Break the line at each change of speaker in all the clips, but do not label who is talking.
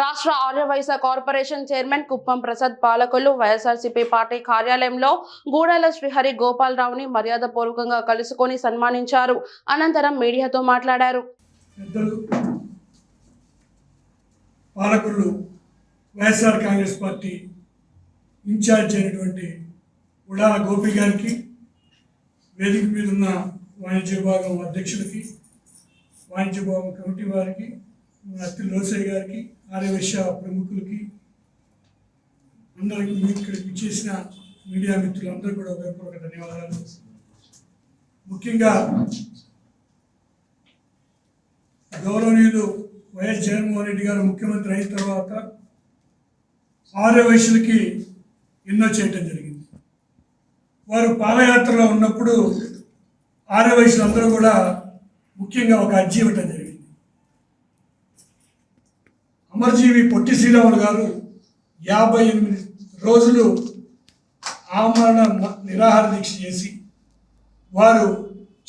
రాష్ట్ర Aryavysya corporation chairman Kuppam Prasad పాలకులు YSRCP party కార్యాలయంలో గూడెల శ్రీహరి గోపాలరావుని మర్యాదపూర్వకంగా కలుసుకొని సన్మానించారు. అనంతరం మీడియాతో మాట్లాడారు.
పాలకులు వైఎస్ఆర్ కాంగ్రెస్ పార్టీ ఇన్ఛార్జ్ అయినటువంటి ఉడాల గోపి గారికి వేదిక మీద ఉన్న వాణిజ్య విభాగం అధ్యక్షులకి వాణిజ్య విభాగం కమిటీ వారికి అత్తి లోసయ్య గారికి ఆర్యవైశ్య ప్రముఖులకి అందరికీ మీ ఇక్కడికి ఇచ్చేసిన మీడియా మిత్రులందరూ కూడా హృదయపూర్వక ధన్యవాదాలు. ముఖ్యంగా గౌరవనీయులు వైఎస్ జగన్మోహన్ రెడ్డి గారు ముఖ్యమంత్రి అయిన తర్వాత ఆర్య వయసులకి ఎన్నో చేయటం జరిగింది. వారు పాదయాత్రలో ఉన్నప్పుడు ఆర్య అందరూ కూడా ముఖ్యంగా ఒక అర్జీ ఇవ్వటం జరిగింది. అమరజీవి పొట్టి శ్రీరాములు గారు యాభై ఎనిమిది రోజులు ఆమరణ నిరాహార దీక్ష చేసి వారు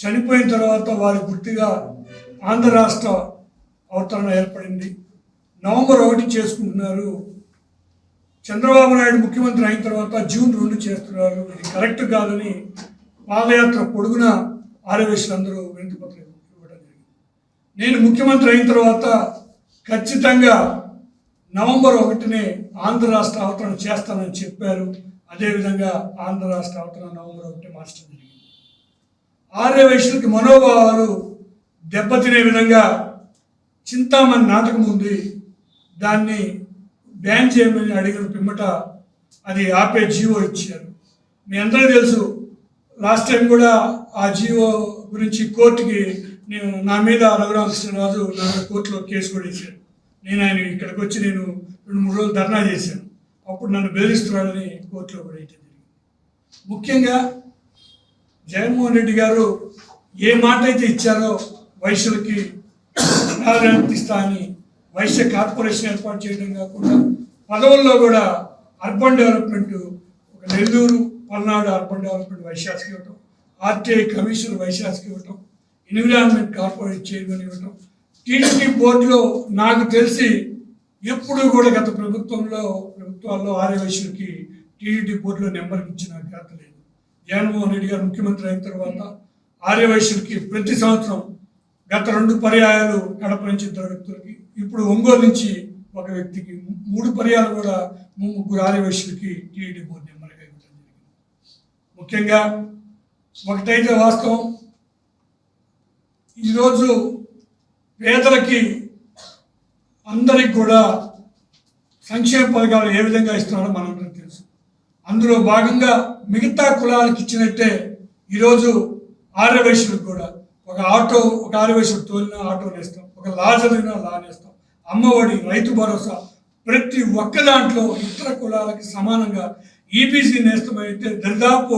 చనిపోయిన తర్వాత వారి గుర్తుగా ఆంధ్ర రాష్ట్ర అవతరణ ఏర్పడింది. నవంబర్ ఒకటి చేసుకుంటున్నారు. చంద్రబాబు నాయుడు ముఖ్యమంత్రి అయిన తర్వాత జూన్ రెండు చేస్తున్నారు. ఇది కరెక్ట్ కాదని పాదయాత్ర పొడుగున ఆరవేశ్వరందరూ వినతిపత్రం ఇవ్వడం జరిగింది. నేను ముఖ్యమంత్రి అయిన తర్వాత ఖచ్చితంగా నవంబర్ ఒకటినే ఆంధ్ర రాష్ట్ర అవతరణ చేస్తానని చెప్పారు. అదేవిధంగా ఆంధ్ర రాష్ట్ర అవతరణ నవంబర్ ఒకటి మార్చడం జరిగింది. ఆర్య వైశ్యులకి మనోభావాలు దెబ్బతినే విధంగా చింతామణి నాటకం ఉంది. దాన్ని బ్యాన్ చేయమని అడిగిన పిమ్మట అది ఆపే జీవో ఇచ్చారు. మీ అందరికీ తెలుసు లాస్ట్ టైం కూడా ఆ జీవో గురించి కోర్టుకి నేను నా మీద రఘురామకృష్ణరాజు నా కోర్టులో కేసు కూడా వేశాను నేను ఆయన ఇక్కడికి వచ్చి నేను రెండు మూడు రోజులు ధర్నా చేశాను. అప్పుడు నన్ను బెదిరిస్తున్నాడని కోర్టులో కూడా వేయటం జరిగింది. ముఖ్యంగా జగన్మోహన్ రెడ్డి గారు ఏ మాట అయితే ఇచ్చారో వైశ్యులకి ప్రాధాన్యత అని వైశ్య కార్పొరేషన్ ఏర్పాటు చేయడం కాకుండా పదవుల్లో కూడా అర్బన్ డెవలప్మెంట్ ఒక నెల్లూరు పల్నాడు అర్బన్ డెవలప్మెంట్ వైశాఖకి ఇవ్వటం ఆర్టీఐ కమిషన్ వైశాఖకి ఇవ్వటం ఎన్విరాన్మెంట్ కార్పొరేట్ చైర్మన్ ఇవ్వటం టీడీపీ బోర్డులో నాకు తెలిసి ఎప్పుడు కూడా గత ప్రభుత్వంలో ప్రభుత్వాల్లో ఆర్యవైశ్యులకి టీడీపీ బోర్డులో నెంబర్ ఇచ్చిన ఘనత లేదు. జగన్మోహన్ రెడ్డి గారు ముఖ్యమంత్రి అయిన తర్వాత ఆర్యవైశ్యులకి ప్రతి సంవత్సరం గత రెండు పర్యాయాలు కడప నుంచి ఇద్దరు వ్యక్తులకి ఇప్పుడు ఒంగోలు నుంచి ఒక వ్యక్తికి మూడు పర్యాలు కూడా ముగ్గురు ఆర్యవైశ్యులకి టీడీపీ బోర్డు నెంబర్గా ఇవ్వడం జరిగింది. ముఖ్యంగా ఒకటైతే వాస్తవం. ఈరోజు పేదలకి అందరికి కూడా సంక్షేమ పథకాలు ఏ విధంగా ఇస్తున్నారో మనందరికీ తెలుసు. అందులో భాగంగా మిగతా కులాలకు ఇచ్చినట్టే ఈరోజు ఆర్యవైశ్యులకు కూడా ఒక ఆటో ఒక ఆర్యవైశ్యుడు తోలిన ఆటో వేస్తాం ఒక లాజరిన లానేస్తాం అమ్మఒడి రైతు భరోసా ప్రతి ఒక్క దాంట్లో ఇతర కులాలకి సమానంగా ఈబీసీ నేస్తమైతే దాదాపు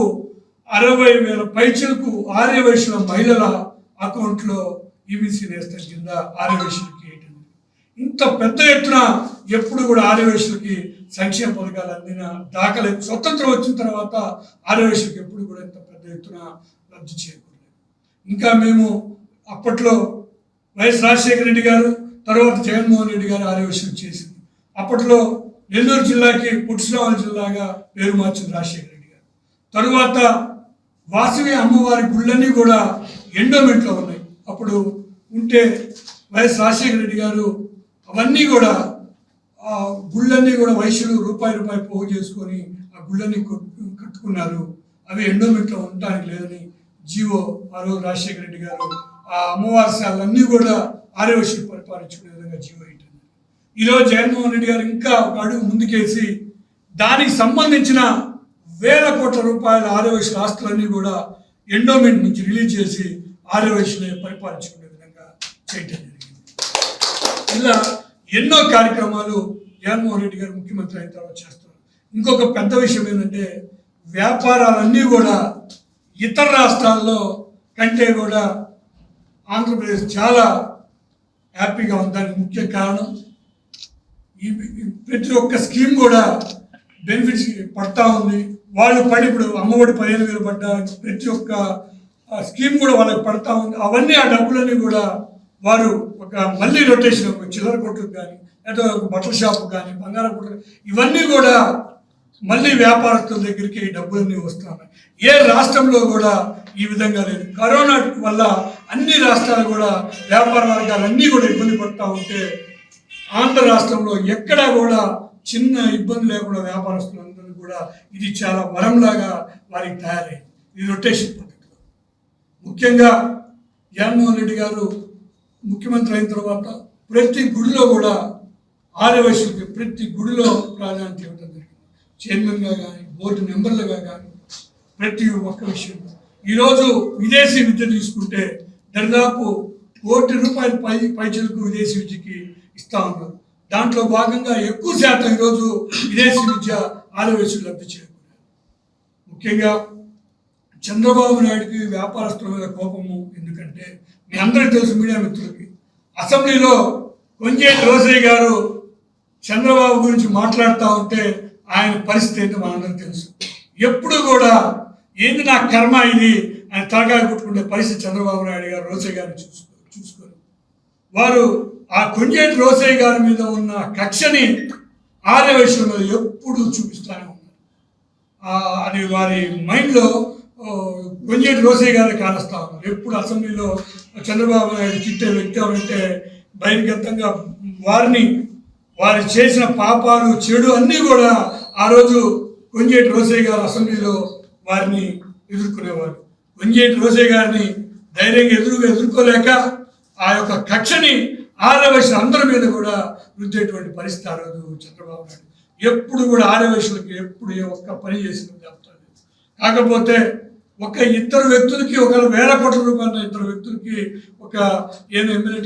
అరవై వేల పైచలకు ఆర్యవైశ్యుల మహిళల అకౌంట్లో ఈబీసీ నేస్తం కింద ఆర్యవేశ్యులకి వేయటం ఇంత పెద్ద ఎత్తున ఎప్పుడు కూడా ఆర్యవేశ్యులకి సంక్షేమ పథకాలు అందిన దాఖలే స్వతంత్రం వచ్చిన తర్వాత ఆర్యవేశ్యులకి ఎప్పుడు కూడా ఇంత పెద్ద ఎత్తున లబ్ధి చేకూరలేదు. ఇంకా మేము అప్పట్లో వైఎస్ రాజశేఖర రెడ్డి గారు తర్వాత జగన్మోహన్ రెడ్డి గారు ఆర్యవేశులు చేసింది. అప్పట్లో నెల్లూరు జిల్లాకి పుట్టుశ్రావణ జిల్లాగా పేరు మార్చింది రాజశేఖర రెడ్డి గారు. తరువాత వాసవి అమ్మవారి గుళ్ళన్నీ కూడా ఎండోమెంట్లో ఉన్నాయి. అప్పుడు ఉంటే వైఎస్ రాజశేఖర రెడ్డి గారు అవన్నీ కూడా ఆ గుళ్ళన్నీ కూడా వైశ్యులు రూపాయి రూపాయి పోగు చేసుకొని ఆ గుళ్ళన్నీ కట్టుకున్నారు. అవి ఎండోమెంట్లో ఉండటానికి లేదని జీవో ఆ రోజు రాజశేఖర రెడ్డి గారు ఆ అమ్మవారి శాలన్నీ కూడా ఆర్యవైశ్యులు పరిపాలించుకునే విధంగా జీవో ఇచ్చారు ఈరోజు జగన్మోహన్ రెడ్డి గారు ఇంకా ఒక అడుగు ముందుకేసి దానికి సంబంధించిన వేల కోట్ల రూపాయల ఆర్యవైశ్యుల ఆస్తులన్నీ కూడా ఎండోమెంట్ నుంచి రిలీజ్ చేసి ఆర్యవైశ్యులే పరిపాలించుకునే విధంగా చేయటం జరిగింది. ఇలా ఎన్నో కార్యక్రమాలు జగన్మోహన్ రెడ్డి గారు ముఖ్యమంత్రి అయిన తర్వాత చేస్తున్నారు. ఇంకొక పెద్ద విషయం ఏంటంటే వ్యాపారాలన్నీ కూడా ఇతర రాష్ట్రాల్లో కంటే కూడా ఆంధ్రప్రదేశ్ చాలా హ్యాపీగా ఉంది దానికి ముఖ్య కారణం. ఈ ప్రతి ఒక్క స్కీమ్ కూడా బెనిఫిట్స్ పడతా ఉంది. వాళ్ళు పడి ఇప్పుడు అమ్మఒడి పదిహేను వేలు పడ్డ ప్రతి ఒక్క ఆ, స్కీమ్ కూడా వాళ్ళకి పడతా ఉంది. అవన్నీ ఆ డబ్బులన్నీ కూడా వారు ఒక మళ్ళీ రొటేషన్ ఒక చిల్లర కొట్టుకు కానీ లేదా ఒక బట్టల షాప్ కానీ బంగారం కొట్టు ఇవన్నీ కూడా మళ్ళీ వ్యాపారస్తుల దగ్గరికి ఈ డబ్బులన్నీ వస్తున్నాయి. ఏ రాష్ట్రంలో కూడా ఈ విధంగా లేదు. కరోనా వల్ల అన్ని రాష్ట్రాలు కూడా వ్యాపార వర్గాలన్నీ కూడా ఇబ్బంది పడుతూ ఉంటే ఆంధ్ర రాష్ట్రంలో ఎక్కడా కూడా చిన్న ఇబ్బంది లేకుండా వ్యాపారస్తులందరూ కూడా ఇది చాలా వరంలాగా వారికి తయారైంది. ఇది రొటేషన్ పద్ధతి. ముఖ్యంగా జగన్మోహన్ రెడ్డి గారు ముఖ్యమంత్రి అయిన తర్వాత ప్రతి గుడిలో కూడా ఆర్యవైశ్యులకి ప్రతి గుడిలో ప్రాధాన్యత ఇవ్వడం జరిగింది. చైర్మన్గా కానీ బోర్డు మెంబర్లుగా కానీ ప్రతి ఒక్క విషయం ఈరోజు విదేశీ విద్య తీసుకుంటే దాదాపు కోటి రూపాయల పై పైచలకు విదేశీ విద్యకి ఇస్తా ఉన్నారు. దాంట్లో భాగంగా ఎక్కువ శాతం ఈరోజు విదేశీ విద్య ఆర్యవైశ్యులు లబ్ధి చేరుకున్నారు ముఖ్యంగా చంద్రబాబు నాయుడికి వ్యాపారస్తుల మీద కోపము ఎందుకంటే మీ అందరికీ తెలుసు మీడియా మిత్రులకి. అసెంబ్లీలో కొంజేటి రోసయ్య గారు చంద్రబాబు గురించి మాట్లాడుతూ ఉంటే ఆయన పరిస్థితి ఏంటో మనందరికీ తెలుసు. ఎప్పుడు కూడా ఏంది నా కర్మ ఇది ఆయన తలకాయ కుట్టుకునే పరిస్థితి చంద్రబాబు నాయుడు గారు రోసయ్య గారిని చూసుకో చూసుకోరు. వారు ఆ కొంజేటి రోసయ్య గారి మీద ఉన్న కక్షని ఆర్యవైశ్యుల మీద ఎప్పుడు చూపిస్తానే ఉన్నారు. అది వారి మైండ్లో కొంజేటి రోసయ్య గారు కానస్తా ఉన్నారు. ఎప్పుడు అసెంబ్లీలో చంద్రబాబు నాయుడు తిట్టే వ్యక్తి ఎవరంటే బహిర్గతంగా వారిని వారు చేసిన పాపాలు చెడు అన్నీ కూడా ఆ రోజు కొంజేటి రోసయ్య గారు అసెంబ్లీలో వారిని ఎదుర్కొనేవారు. కొంజేటి రోసయ్య గారిని ధైర్యంగా ఎదురుగా ఎదుర్కోలేక ఆ యొక్క కక్షని ఆర్యవైశ్యులు అందరి మీద కూడా రుద్దేటువంటి పరిస్థితి ఆ రోజు చంద్రబాబు నాయుడు. ఎప్పుడు కూడా ఆర్యవైశ్యులకి ఎప్పుడు ఏ ఒక్క పని చేసిన చెప్తారు కాకపోతే ఒక ఇద్దరు వ్యక్తులకి ఒక వేల కోట్ల రూపాయల ఇద్దరు వ్యక్తులకి ఒక ఏదో ఎమ్మెల్యే